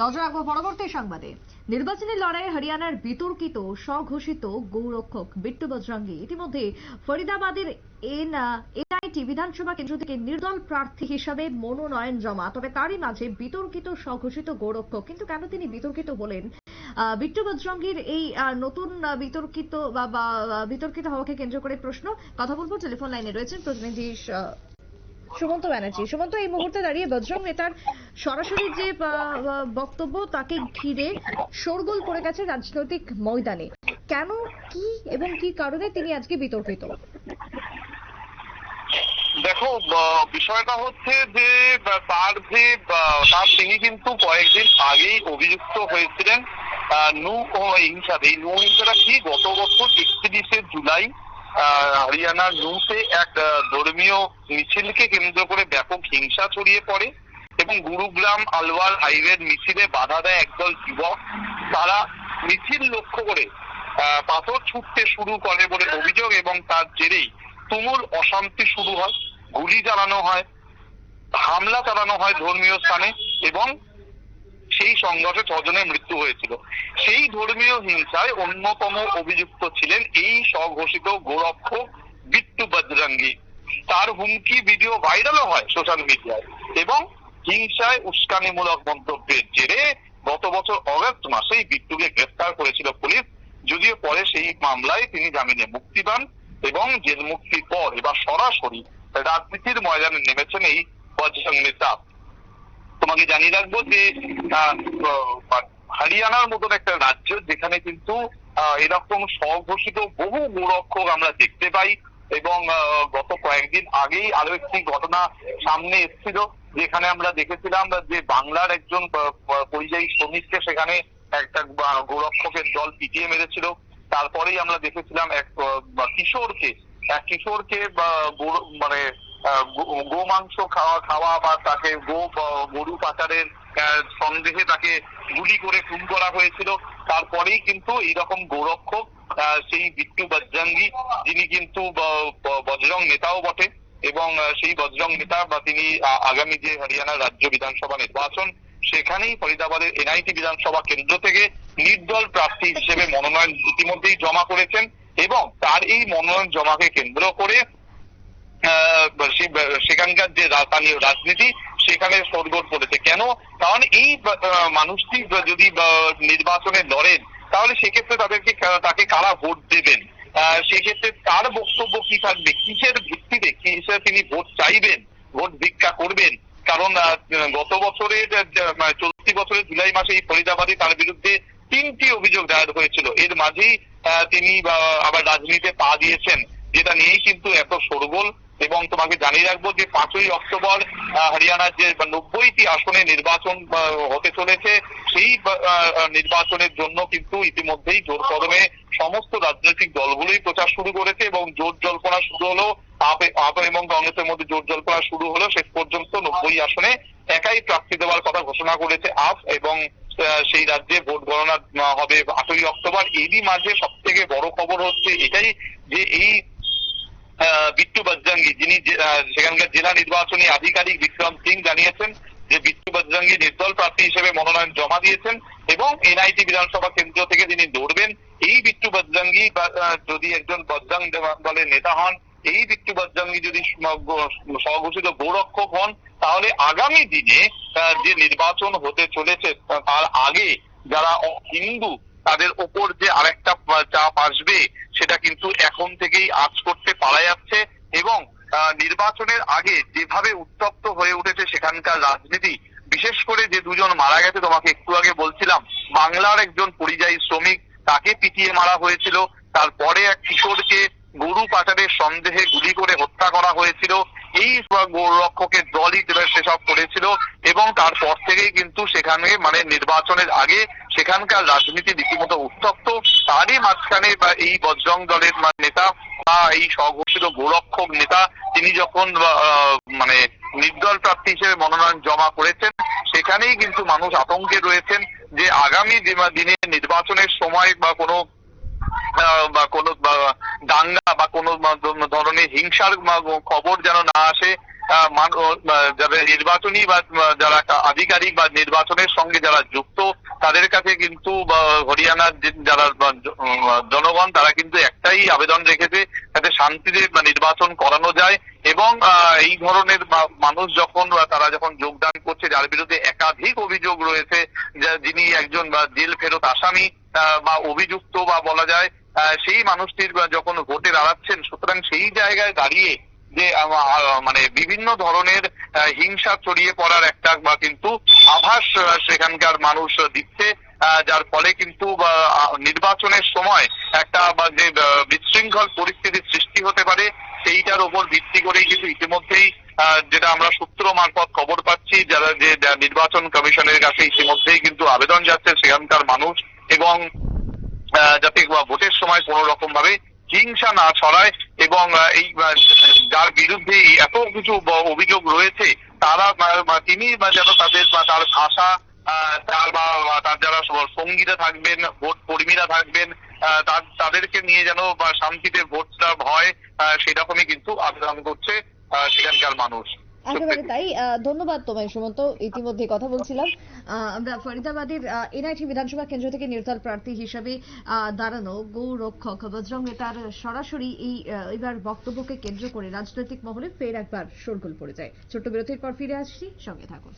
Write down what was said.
নজর রাখব পরবর্তী সংবাদে। নির্বাচনী লড়াইয়ে হরিয়ানার বিতর্কিত, স্বঘোষিত গৌরক্ষক বিট্টু বজরঙ্গি। ইতিমধ্যে ফরিদাবাদের এন, এনআইটি বিধানসভা কেন্দ্র থেকে নির্দল প্রার্থী হিসাবে মনোনয়ন জমা। তবে তারই মাঝে বিতর্কিত, স্বঘোষিত গৌরক্ষক কিন্তু কেন তিনি বিতর্কিত বলেন? বিট্টু বজরঙ্গির এই নতুন বিতর্কিত বা বিতর্কিত হওয়াকে কেন্দ্র করে প্রশ্ন। কথা বলব, টেলিফোন লাইনে রয়েছেন প্রতিনিধি সুমন্ত ব্যানার্জি। সুমন্ত, এই মুহূর্তে দাঁড়িয়ে বজরং নেতার সরাসরি যে বক্তব্য, তাকে ঘিরে শোরগোল পড়ে গেছে রাজনৈতিক ময়দানে। কেন, কি এবং কি কারণে তিনি আজকে বিতর্কিত? দেখো বিষয়টা হচ্ছে যে তার যে তার তিনি কিন্তু কয়েকদিন আগেই অভিযুক্ত হয়েছিলেন নু হিংসাতে এই নু হিংসাটা কি? গত বছর একত্রিশে জুলাই হরিয়ানার নুতে এক ধর্মীয় মিছিলকে কেন্দ্র করে ব্যাপক হিংসা ছড়িয়ে পড়ে এবং গুরুগ্রাম আলওয়ার হাইওয়ের মিছিলে বাধা দেয় একদল যুবক। তারা মিছিল লক্ষ্য করে পাথর ছুটতে শুরু করে বলে অভিযোগ এবং তার জেরেই তুমুল অশান্তি শুরু হয়। গুলি চালানো হয়, হামলা চালানো হয় ধর্মীয় স্থানে এবং সেই সংঘর্ষে ছজনের মৃত্যু হয়েছিল। সেই ধর্মীয় হিংসায় অন্যতম অভিযুক্ত ছিলেন এই স্বঘোষিত গোরক্ষ বিট্টু বজরঙ্গি। তার হুমকি ভিডিও ভাইরালও হয় সোশ্যাল মিডিয়ায় এবং হিংসায় উস্কানিমূলক মন্তব্যের জেরে গত বছর অগস্ট মাসেই বিট্টুকে গ্রেফতার করেছিল পুলিশ। যদিও পরে সেই মামলায় তিনি জামিনে মুক্তি পান এবং জেল মুক্তির পর এবার সরাসরি রাজনীতির ময়দানে নেমেছেন এই বজরং নেতা তোমাকে জানিয়ে রাখব যে হরিয়ানার মতন একটা রাজ্য যেখানে কিন্তু এরকম স্বঘোষিত বহু গোরক্ষক আমরা দেখতে পাই এবং গত কয়েকদিন আগেই আরও একটি ঘটনা সামনে এসেছিল, যেখানে আমরা দেখেছিলাম যে বাংলার একজন পরিযায়ী শ্রমিককে সেখানে একটা গোরক্ষকের দল পিটিয়ে মেরেছিল। তারপরেই আমরা দেখেছিলাম এক কিশোরকে এক কিশোরকে মানে গোমাংস খাওয়া খাওয়া বা তাকে গো গরু পাচারের সন্দেহে তাকে গুলি করে খুন করা হয়েছিল। তারপরেই কিন্তু এইরকম গোরক্ষক সেই বিট্টু বজরঙ্গি, যিনি কিন্তু বজরং নেতাও বটে এবং সেই বজরং নেতা বা তিনি আগামী যে হরিয়ানা রাজ্য বিধানসভা নির্বাচন, সেখানেই ফরিদাবাদের এনআইটি বিধানসভা কেন্দ্র থেকে নির্দল প্রার্থী হিসেবে মনোনয়ন ইতিমধ্যেই জমা করেছেন এবং তার এই মনোনয়ন জমাকে কেন্দ্র করে সেখানকার যে স্থানীয় রাজনীতি, সেখানে সরগোল পড়েছে। কেন? কারণ এই মানুষটি যদি নির্বাচনে লড়েন, তাহলে সেক্ষেত্রে তাদেরকে তাকে কারা ভোট দেবেন? সেক্ষেত্রে তার বক্তব্য কি থাকবে? কিসের ভিত্তিতে কি হিসেবে তিনি ভোট চাইবেন, ভোট ভিক্ষা করবেন? কারণ গত বছরের চলতি বছরের জুলাই মাসে এই ফরিদাবাদে তার বিরুদ্ধে তিনটি অভিযোগ দায়ের হয়েছিল। এর মাঝেই তিনি আবার রাজনীতিতে পা দিয়েছেন, যেটা নিয়েই কিন্তু এত শোরগোল এবং তোমাকে জানিয়ে রাখব যে পাঁচই অক্টোবর হরিয়ানার যে নব্বইটি আসনে নির্বাচন হতে চলেছে, সেই নির্বাচনের জন্য কিন্তু ইতিমধ্যেই জোর কদমে সমস্ত রাজনৈতিক দলগুলোই প্রচার শুরু করেছে এবং জোর জল্পনা শুরু হলো, আপ এবং কংগ্রেসের মধ্যে জোর জল্পনা শুরু হলো, শেষ পর্যন্ত নব্বই আসনে একাই প্রার্থী দেওয়ার কথা ঘোষণা করেছে আপ এবং সেই রাজ্যে ভোট গণনা হবে আটই অক্টোবর। এরই মাঝে সব থেকে বড় খবর হচ্ছে এটাই যে এই বিট্টু বজরঙ্গি যিনি সেখানকার জেলা নির্বাচনী আধিকারিক বিক্রম সিং জানিয়েছেন যে বিট্টু বজরঙ্গি নির্দল প্রার্থী হিসেবে মনোনয়ন জমা দিয়েছেন এবং এনআইটি বিধানসভা কেন্দ্র থেকে তিনি দৌড়বেন এই বিট্টু বজরঙ্গি যদি একজন বজরং দল- দলের নেতা হন, এই বিট্টু বজরঙ্গি যদি স্বঘোষিত গৌরক্ষক হন, তাহলে আগামী দিনে যে নির্বাচন হতে চলেছে, তার আগে যারা হিন্দু, তাদের ওপর যে আরেকটা চাপ আসবে, সেটা কিন্তু এখন থেকেই আজ করতে পারা যাচ্ছে এবং আহ, নির্বাচনের আগে যেভাবে উত্তপ্ত হয়ে উঠেছে সেখানকার রাজনীতি বিশেষ করে যে দুজন মারা গেছে তোমাকে একটু আগে বলছিলাম বাংলার একজন পরিযায়ী শ্রমিক, তাকে পিটিয়ে মারা হয়েছিল। তারপরে এক কিশোরকে গরু পাচারের সন্দেহে গুলি করে হত্যা করা হয়েছিল। এই গৌরক্ষকের দলই সেসব করেছিল এবং তারপর থেকেই কিন্তু সেখানে মানে নির্বাচনের আগে সেখানকার রাজনীতি রীতিমতো উত্তপ্ত। তারই মাঝখানে বা এই বজরং দলের নেতা বা এই স্বঘোষিত গোরক্ষক নেতা, তিনি যখন মানে নির্দল প্রার্থী হিসেবে মনোনয়ন জমা করেছেন সেখানেই কিন্তু মানুষ আতঙ্কে রয়েছেন যে আগামী দিন- নির্বাচনের সময় বা কোনো বা কোনো দাঙ্গা বা কোনো ধরনের হিংসার খবর যেন না আসে যাদের নির্বাচনী বা যারা আধিকারিক বা নির্বাচনের সঙ্গে যারা যুক্ত তাদের কাছে কিন্তু হরিয়ানার যারা জনগণ তারা কিন্তু একটাই আবেদন রেখেছে যাতে শান্তিতে নির্বাচন করানো যায় এবং এই ধরনের মানুষ যখন তারা যখন যোগদান করছে যার বিরুদ্ধে একাধিক অভিযোগ রয়েছে যিনি একজন বা, জেল ফেরত আসামি বা অভিযুক্ত বা বলা যায় সেই মানুষটির যখন ভোটে দাঁড়াচ্ছেন সুতরাং সেই জায়গায় দাঁড়িয়ে যে মানে বিভিন্ন ধরনের হিংসা ছড়িয়ে পড়ার একটা বা কিন্তু আভাস সেখানকার মানুষ দিচ্ছে যার ফলে কিন্তু নির্বাচনের সময় একটা বা যে বিশৃঙ্খল পরিস্থিতির সৃষ্টি হতে পারে, সেইটার উপর ভিত্তি করেই কিন্তু ইতিমধ্যেই যেটা আমরা সূত্র মারফত খবর পাচ্ছি, যারা যে নির্বাচন কমিশনের কাছে ইতিমধ্যেই কিন্তু আবেদন যাচ্ছে, সেখানকার মানুষ এবং যাতে ভোটের সময় কোনো রকম ভাবে হিংসা না ছড়ায় এবং এই যার বিরুদ্ধে এত কিছু অভিযোগ রয়েছে, তারা তিনি যেন তাদের, বা তার ভাষা তার, বা তার যারা সঙ্গীরা থাকবেন, ভোট কর্মীরা থাকবেন তাদেরকে নিয়ে যেন শান্তিতে ভোটটা হয় সেরকমই কিন্তু আবেদন করছে সেখানকার মানুষ। একেবারে তাই ধন্যবাদ তোমায় সুমন্ত, ইতিমধ্যে কথা বলছিলাম। আমরা ফরিদাবাদের এনআইটি বিধানসভা কেন্দ্র থেকে নির্দল প্রার্থী হিসেবে দাঁড়ানো গৌরক্ষক বজরং নেতার সরাসরি এই এবার বক্তব্যকে কেন্দ্র করে রাজনৈতিক মহলে ফের একবার শোরগোল পড়ে যায়। ছোট্ট বিরতির পর ফিরে আসছি, সঙ্গে থাকুন।